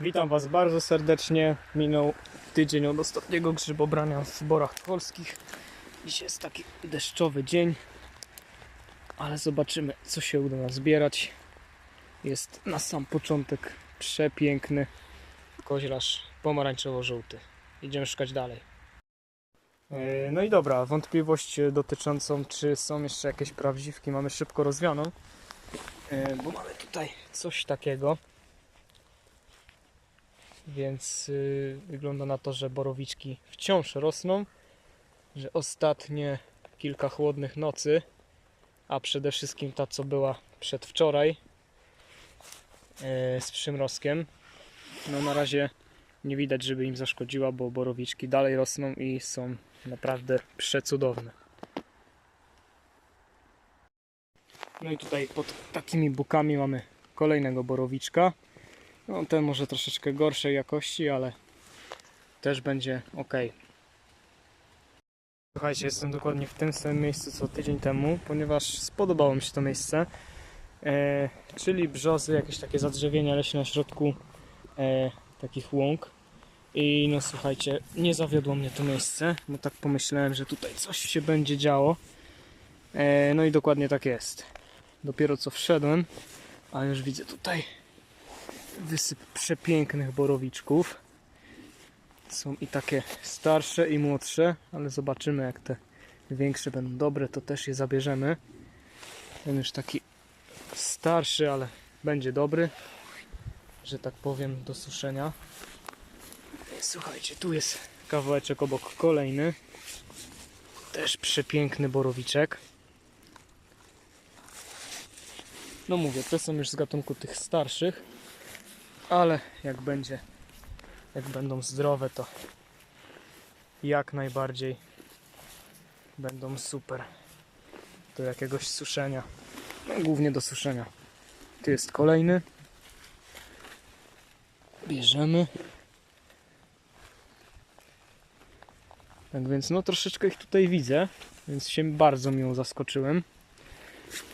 Witam Was bardzo serdecznie. Minął tydzień od ostatniego grzybobrania w Borach Polskich. Dziś jest taki deszczowy dzień, ale zobaczymy, co się uda nas zbierać. Jest na sam początek przepiękny koźlarz pomarańczowo-żółty. Idziemy szukać dalej. E, No i dobra, wątpliwość dotyczącą, czy są jeszcze jakieś prawdziwki, mamy szybko rozwianą, e, bo mamy tutaj coś takiego. Więc y, wygląda na to, że borowiczki wciąż rosną, że ostatnie kilka chłodnych nocy, a przede wszystkim ta, co była przedwczoraj y, z przymrozkiem, no na razie nie widać, żeby im zaszkodziła, bo borowiczki dalej rosną i są naprawdę przecudowne. No i tutaj pod takimi bukami mamy kolejnego borowiczka. No, ten może troszeczkę gorszej jakości, ale też będzie ok. Słuchajcie, jestem dokładnie w tym samym miejscu co tydzień temu, ponieważ spodobało mi się to miejsce. E, czyli brzozy, jakieś takie zadrzewienia leśne na środku e, takich łąk. I no słuchajcie, nie zawiodło mnie to miejsce, bo tak pomyślałem, że tutaj coś się będzie działo. E, no i dokładnie tak jest. Dopiero co wszedłem, a już widzę tutaj wysyp przepięknych borowiczków. Są i takie starsze i młodsze, ale zobaczymy jak te większe będą dobre, to też je zabierzemy. Ten już taki starszy, ale będzie dobry, że tak powiem, do suszenia. Słuchajcie, tu jest kawałeczek obok kolejny. Też przepiękny borowiczek. No mówię, te są już z gatunku tych starszych ale jak będzie, jak będą zdrowe, to jak najbardziej będą super do jakiegoś suszenia. No, głównie do suszenia. Tu jest kolejny. Bierzemy. Tak więc no troszeczkę ich tutaj widzę, więc się bardzo miło zaskoczyłem.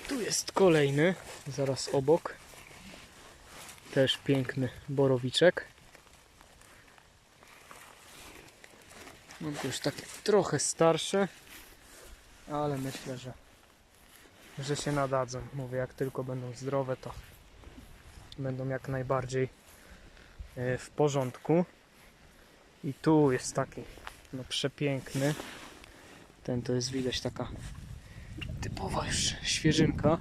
Tu jest kolejny, zaraz obok. Też piękny borowiczek. No to już takie trochę starsze, ale myślę, że, że się nadadzą. Mówię, jak tylko będą zdrowe, to będą jak najbardziej e, w porządku. I tu jest taki no przepiękny. Ten to jest widać taka typowa już świeżynka.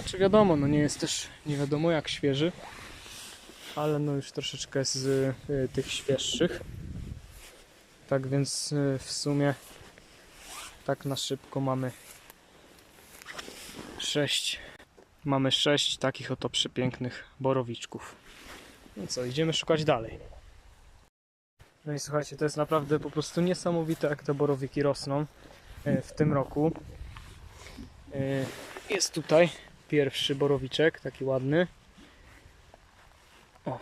Znaczy wiadomo, no nie jest też nie wiadomo jak świeży, ale no już troszeczkę z y, tych świeższych. Tak więc y, w sumie tak na szybko mamy sześć mamy sześć takich oto przepięknych borowiczków. No co, idziemy szukać dalej. No i słuchajcie, to jest naprawdę po prostu niesamowite jak te borowiki rosną y, w tym roku. Y, Jest tutaj pierwszy borowiczek, taki ładny. O.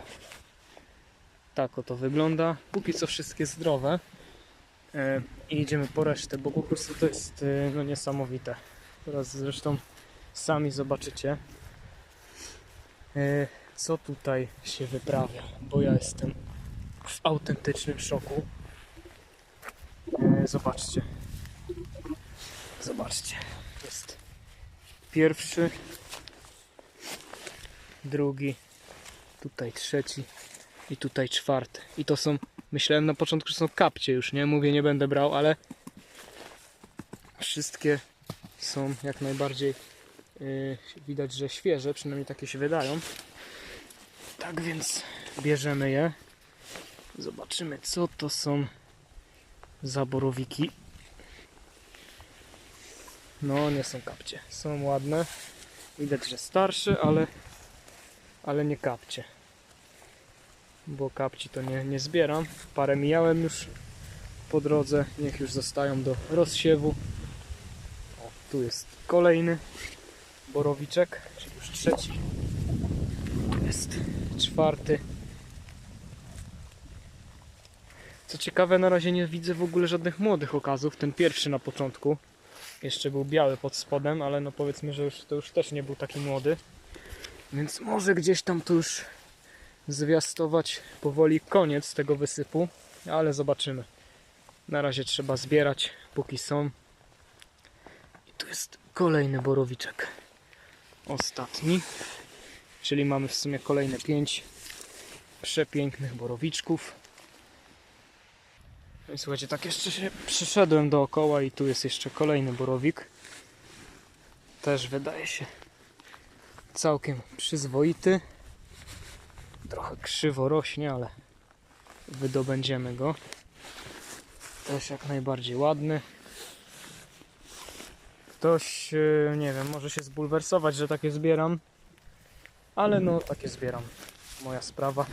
Tak oto wygląda. Póki co wszystkie zdrowe. E, I idziemy po resztę, bo po prostu to jest e, no, niesamowite. Teraz zresztą sami zobaczycie, e, co tutaj się wyprawia, bo ja jestem w autentycznym szoku. E, Zobaczcie. Zobaczcie. Jest pierwszy, drugi, tutaj trzeci i tutaj czwarty. I to są, myślałem na początku, że są kapcie już, nie? Mówię, nie będę brał, ale wszystkie są jak najbardziej yy, widać, że świeże, przynajmniej takie się wydają. Tak więc bierzemy je. Zobaczymy, co to są za borowiki. No, nie są kapcie. Są ładne. Widać, że starsze, ale, ale nie kapcie. Bo kapci to nie, nie zbieram. Parę mijałem już po drodze. Niech już zostają do rozsiewu. O, tu jest kolejny borowiczek, czyli już trzeci. Jest czwarty. Co ciekawe, na razie nie widzę w ogóle żadnych młodych okazów. Ten pierwszy na początku. Jeszcze był biały pod spodem, ale no powiedzmy, że już, to już też nie był taki młody. Więc może gdzieś tam to już zwiastować powoli koniec tego wysypu, ale zobaczymy. Na razie trzeba zbierać, póki są. I tu jest kolejny borowiczek. Ostatni. Czyli mamy w sumie kolejne pięć przepięknych borowiczków. No i słuchajcie, tak jeszcze się przyszedłem dookoła i tu jest jeszcze kolejny borowik. Też wydaje się całkiem przyzwoity. Trochę krzywo rośnie, ale wydobędziemy go. Też jak najbardziej ładny. Ktoś, e, nie wiem, może się zbulwersować, że takie zbieram, ale no takie zbieram. Moja sprawa.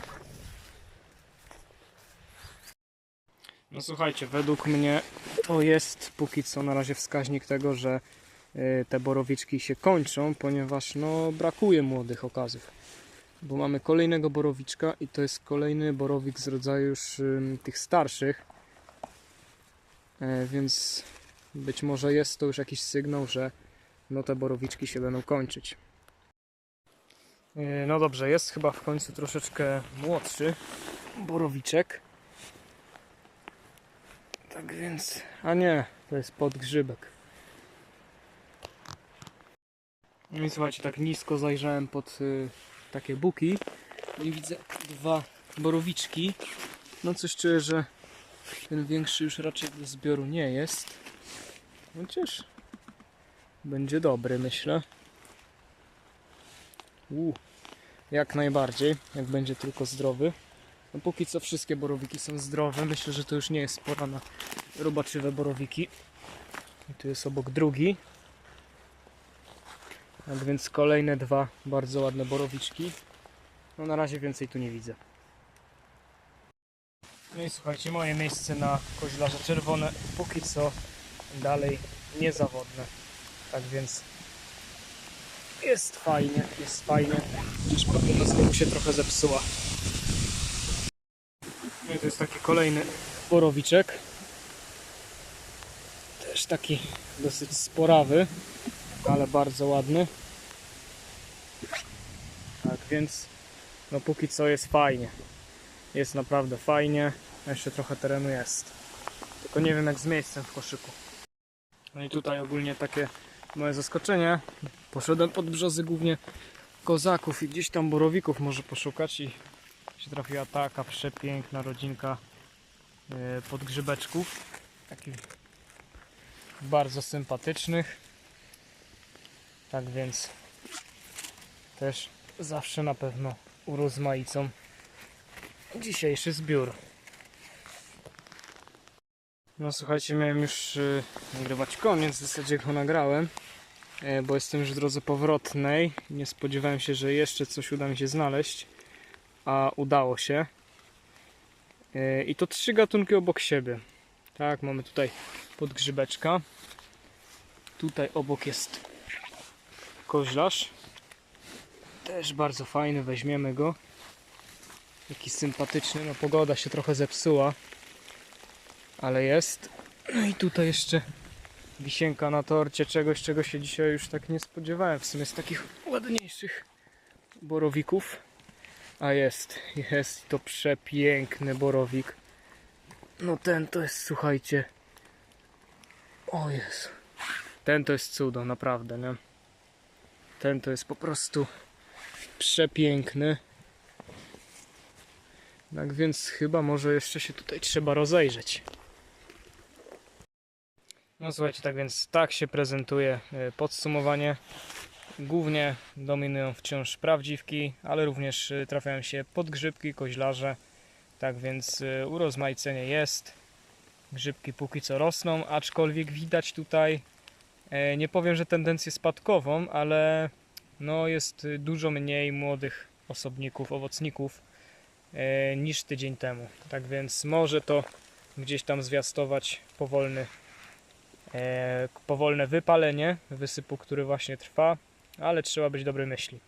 No słuchajcie, według mnie to jest póki co na razie wskaźnik tego, że y, te borowiczki się kończą, ponieważ no brakuje młodych okazów. Bo mamy kolejnego borowiczka i to jest kolejny borowik z rodzaju już tych starszych. E, więc być może jest to już jakiś sygnał, że no te borowiczki się będą kończyć. E, No dobrze, jest chyba w końcu troszeczkę młodszy borowiczek. Tak więc. A nie, to jest podgrzybek. No i słuchajcie, tak nisko zajrzałem pod y, takie buki i widzę dwa borowiczki. No coś czuję, że ten większy już raczej do zbioru nie jest. Chociaż będzie dobry, myślę. U, jak najbardziej, jak będzie tylko zdrowy. No póki co wszystkie borowiki są zdrowe. Myślę, że to już nie jest pora na robaczywe borowiki. I tu jest obok drugi. Tak więc kolejne dwa bardzo ładne borowiczki. No na razie więcej tu nie widzę. No i słuchajcie, moje miejsce na koźlarze czerwone póki co dalej niezawodne. Tak więc jest fajnie, jest fajnie. Chociaż pogoda znowu się trochę zepsuła. No i to jest taki kolejny borowiczek. Też taki dosyć sporawy, ale bardzo ładny. Tak więc, no póki co jest fajnie. Jest naprawdę fajnie. Jeszcze trochę terenu jest. Tylko nie wiem jak z miejscem w koszyku. No i tutaj ogólnie takie moje zaskoczenie. Poszedłem pod brzozy głównie kozaków i gdzieś tam borowików może poszukać i się trafiła taka przepiękna rodzinka e, podgrzybeczków. Takich bardzo sympatycznych. Tak więc też zawsze na pewno urozmaicą dzisiejszy zbiór. No słuchajcie, miałem już y, nagrywać koniec, w zasadzie go nagrałem, e, bo jestem już w drodze powrotnej. Nie spodziewałem się, że jeszcze coś uda mi się znaleźć, a udało się. E, I to trzy gatunki obok siebie. Tak, mamy tutaj podgrzybeczka. Tutaj obok jest koźlarz. Też bardzo fajny, weźmiemy go. Jaki sympatyczny, no pogoda się trochę zepsuła, ale jest. No i tutaj jeszcze wisienka na torcie, czegoś, czego się dzisiaj już tak nie spodziewałem. W sumie z takich ładniejszych borowików. A jest, jest to przepiękny borowik. No ten to jest, słuchajcie. O Jezu. Ten to jest cudo, naprawdę, nie? Ten to jest po prostu przepiękny. Tak więc chyba może jeszcze się tutaj trzeba rozejrzeć. No słuchajcie, tak więc tak się prezentuje e, podsumowanie. Głównie dominują wciąż prawdziwki, ale również e, trafiają się podgrzybki, koźlarze. Tak więc e, urozmaicenie jest. Grzybki póki co rosną, aczkolwiek widać tutaj, nie powiem, że tendencję spadkową, ale no jest dużo mniej młodych osobników, owocników e, niż tydzień temu. Tak więc może to gdzieś tam zwiastować powolny, e, powolne wypalenie wysypu, który właśnie trwa, ale trzeba być dobrej myśli.